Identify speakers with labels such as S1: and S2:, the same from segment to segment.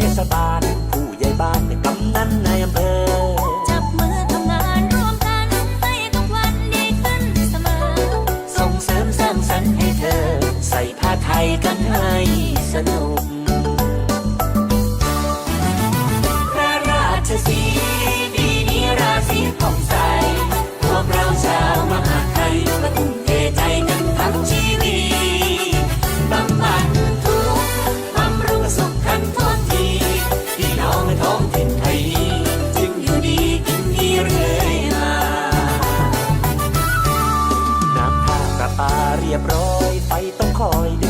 S1: เท
S2: ศบา
S1: ล ผู้ใหญ่บ้านเนียบร้อย ไฟต้องคอยดึ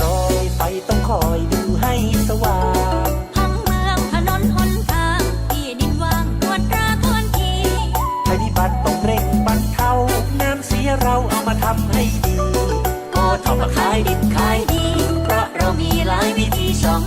S2: ร
S1: อยไฟต้องคอยดูให้สว่าง
S2: พังเมืองถนนหนทางที่ดินว่างตรวจตราทวนที
S1: ภัยพิบัติต้องเร่งบรรเทาน้ำเสียเราเอามาทำให้ดีก็ทำมาขายดิบขายดี เพราะเรามีหลายวิธีช่อง